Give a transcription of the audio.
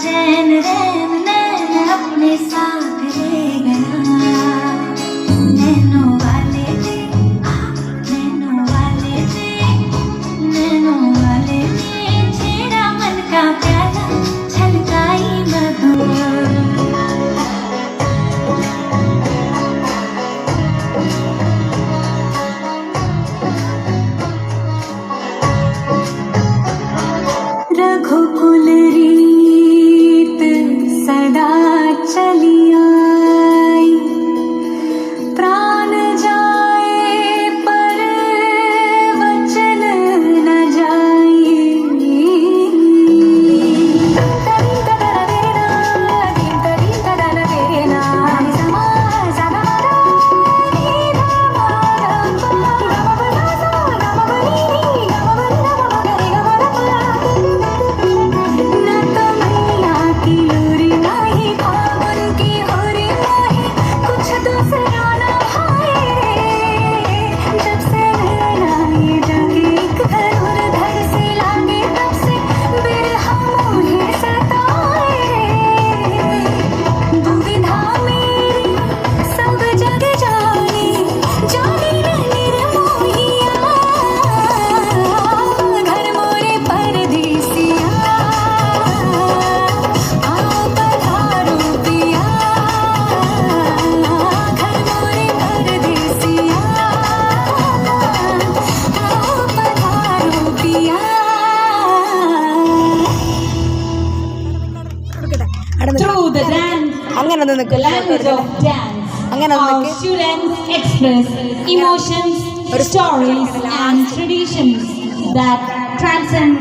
चैन रैन नैन अपने साथ ले അങ്ങനെ ഒന്നും നിൽക്കില്ല അങ്ങനെ ഒരു stories and traditions that transcend